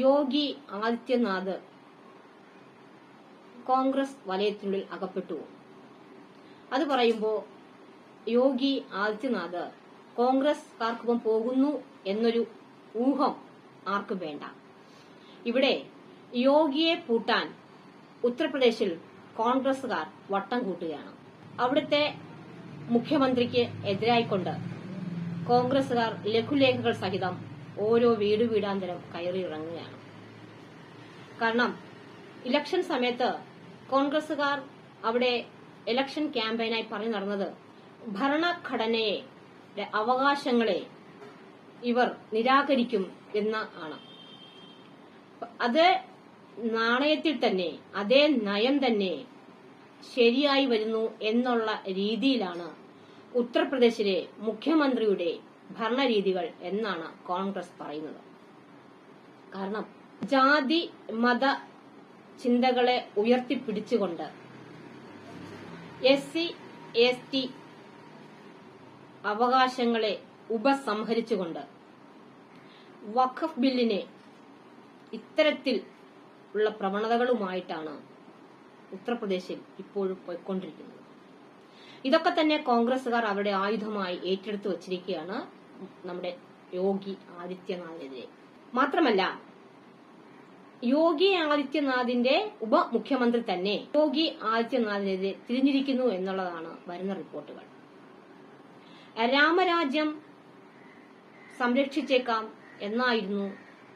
യോഗി ആദിത്യനാഥ് കോൺഗ്രസ് വലയത്തിനുള്ളിൽ അകപ്പെട്ടു. അത് പറയുമ്പോൾ യോഗി ആദിത്യനാഥ് കോൺഗ്രസ്കാർക്കൊപ്പം പോകുന്നു എന്നൊരു ഊഹം ആർക്കും വേണ്ട. ഇവിടെ യോഗിയെ പൂട്ടാൻ ഉത്തർപ്രദേശിൽ കോൺഗ്രസുകാർ വട്ടം കൂട്ടുകയാണ്. അവിടുത്തെ മുഖ്യമന്ത്രിക്ക് എതിരായിക്കൊണ്ട് കോൺഗ്രസുകാർ ലഘുലേഖകൾ സഹിതം ഓരോ വീട് വീടാന്തരം കയറിയിറങ്ങുകയാണ് കാരണം ഇലക്ഷൻ സമയത്ത് കോൺഗ്രസുകാർ അവിടെ ഇലക്ഷൻ ക്യാമ്പയിനായി പറഞ്ഞു നടന്നത് ഭരണഘടനയെ അവകാശങ്ങളെ ഇവർ നിരാകരിക്കും എന്ന് ആണ്. അത് നാണയത്തിൽ തന്നെ അതേ നയം തന്നെ ശരിയായി വരുന്നു എന്നുള്ള രീതിയിലാണ് ഉത്തർപ്രദേശിലെ മുഖ്യമന്ത്രിയുടെ ഭരണരീതികൾ എന്നാണ് കോൺഗ്രസ് പറയുന്നത്. കാരണം ജാതി മത ചിന്തകളെ ഉയർത്തിപ്പിടിച്ചുകൊണ്ട് എസ് സി എസ് ടി അവകാശങ്ങളെ ഉപസംഹരിച്ചുകൊണ്ട് വഖഫ് ബില്ലിനെ ഇത്തരത്തിൽ ഉള്ള പ്രവണതകളുമായിട്ടാണ് ഉത്തർപ്രദേശിൽ ഇപ്പോഴും പോയിക്കൊണ്ടിരിക്കുന്നത്. ഇതൊക്കെ തന്നെ കോൺഗ്രസുകാർ അവിടെ ആയുധമായി ഏറ്റെടുത്തു വച്ചിരിക്കുകയാണ്. നമ്മുടെ യോഗി ആദിത്യനാഥിനെതിരെ. മാത്രമല്ല യോഗി ആദിത്യനാഥിന്റെ ഉപമുഖ്യമന്ത്രി തന്നെ യോഗി ആദിത്യനാഥിനെതിരെ തിരിഞ്ഞിരിക്കുന്നു എന്നുള്ളതാണ് വരുന്ന റിപ്പോർട്ടുകൾ. രാമരാജ്യം സംരക്ഷിച്ചേക്കാം എന്നായിരുന്നു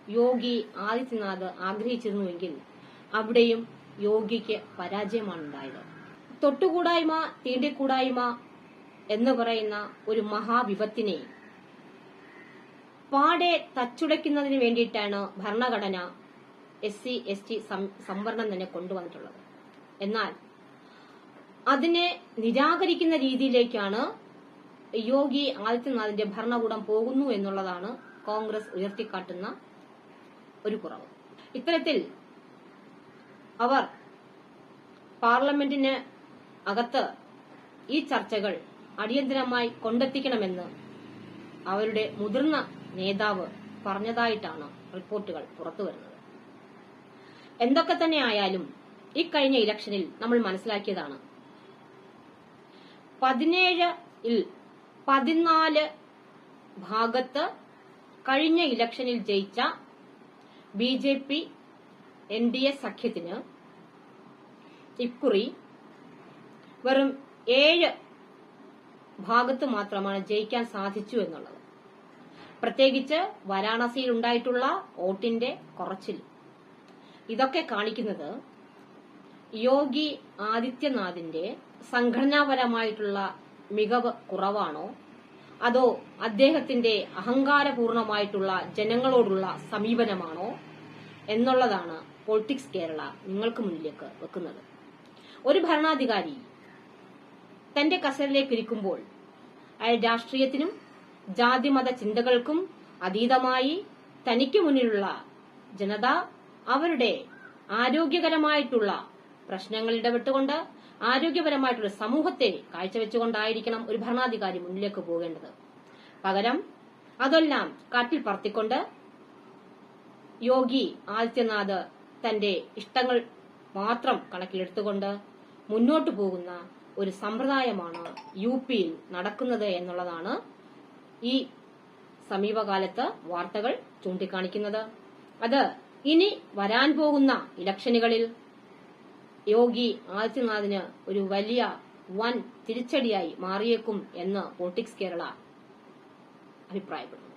യോഗി ആദിത്യനാഥ് ആഗ്രഹിച്ചിരുന്നുവെങ്കിൽ അവിടെയും യോഗിക്ക് പരാജയമാണ് ഉണ്ടായത് തൊട്ടുകൂടായ്മ തീണ്ടിക്കൂടായ്മ എന്ന് പറയുന്ന ഒരു മഹാവിപത്തിനെ പാടെ തച്ചുടയ്ക്കുന്നതിന് വേണ്ടിയിട്ടാണ് ഭരണഘടന എസ് സി എസ് ടി സംവരണം തന്നെ കൊണ്ടുവന്നിട്ടുള്ളത്. എന്നാൽ അതിനെ നിരാകരിക്കുന്ന രീതിയിലേക്കാണ് യോഗി ആദിത്യനാഥിന്റെ ഭരണകൂടം പോകുന്നു എന്നുള്ളതാണ് കോൺഗ്രസ് ഉയർത്തിക്കാട്ടുന്ന ഒരു കുറവ്. ഇത്തരത്തിൽ അവർ പാർലമെന്റിന് അകത്ത് ഈ ചർച്ചകൾ അടിയന്തരമായി കൊണ്ടെത്തിക്കണമെന്ന് അവരുടെ മുതിർന്ന നേതാവ് പറഞ്ഞതായിട്ടാണ് റിപ്പോർട്ടുകൾ പുറത്തുവരുന്നത് എന്തൊക്കെ തന്നെ ആയാലും ഇക്കഴിഞ്ഞ ഇലക്ഷനിൽ നമ്മൾ മനസ്സിലാക്കിയതാണ്. പതിനേഴിൽ പതിനാല് ഭാഗത്ത് കഴിഞ്ഞ ഇലക്ഷനിൽ ജയിച്ച B J P N D A സഖ്യത്തിന് ഇക്കുറി വെറും ഏഴ് ഭാഗത്ത് മാത്രമാണ് ജയിക്കാൻ സാധിച്ചു എന്നുള്ളത്. പ്രത്യേകിച്ച് വാരാണസിയിൽ ഉണ്ടായിട്ടുള്ള ഓട്ടിന്റെ കുറച്ചിൽ. ഇതൊക്കെ കാണിക്കുന്നത് യോഗി ആദിത്യനാഥിന്റെ സംഘടനാപരമായിട്ടുള്ള മികവ് കുറവാണോ? അതോ അദ്ദേഹത്തിന്റെ അഹങ്കാരപൂർണമായിട്ടുള്ള ജനങ്ങളോടുള്ള സമീപനമാണോ? എന്നുള്ളതാണ് പൊളിറ്റിക്സ് കേരള നിങ്ങൾക്ക് മുന്നിലേക്ക് വെക്കുന്നത്. ഒരു ഭരണാധികാരി തന്റെ കസരിലേക്ക് ഇരിക്കുമ്പോൾ അയാൾ രാഷ്ട്രീയത്തിനും ജാതിമത ചിന്തകൾക്കും അതീതമായി തനിക്ക് മുന്നിലുള്ള ജനത അവരുടെ ആരോഗ്യകരമായിട്ടുള്ള പ്രശ്നങ്ങൾ ഇടപെട്ടുകൊണ്ട് ആരോഗ്യപരമായിട്ടുള്ള സമൂഹത്തെ കാഴ്ചവെച്ചുകൊണ്ടായിരിക്കണം ഒരു ഭരണാധികാരി മുന്നിലേക്ക് പോകേണ്ടത്. പകരം അതെല്ലാം കാറ്റിൽ പറത്തിക്കൊണ്ട് യോഗി ആദിത്യനാഥ് തന്റെ ഇഷ്ടങ്ങൾ മാത്രം കണക്കിലെടുത്തുകൊണ്ട് മുന്നോട്ടു പോകുന്ന ഒരു സമ്പ്രദായമാണ് യു പിയിൽ നടക്കുന്നത് എന്നുള്ളതാണ് ഈ സമീപകാലത്ത് വാർത്തകൾ ചൂണ്ടിക്കാണിക്കുന്നത്. അത് ഇനി വരാൻ പോകുന്ന ഇലക്ഷനുകളിൽ യോഗി ആദിത്യനാഥിന് ഒരു വലിയ വൻ തിരിച്ചടിയായി മാറിയേക്കും എന്ന് പോളിറ്റിക്സ് കേരള അഭിപ്രായപ്പെടുന്നു.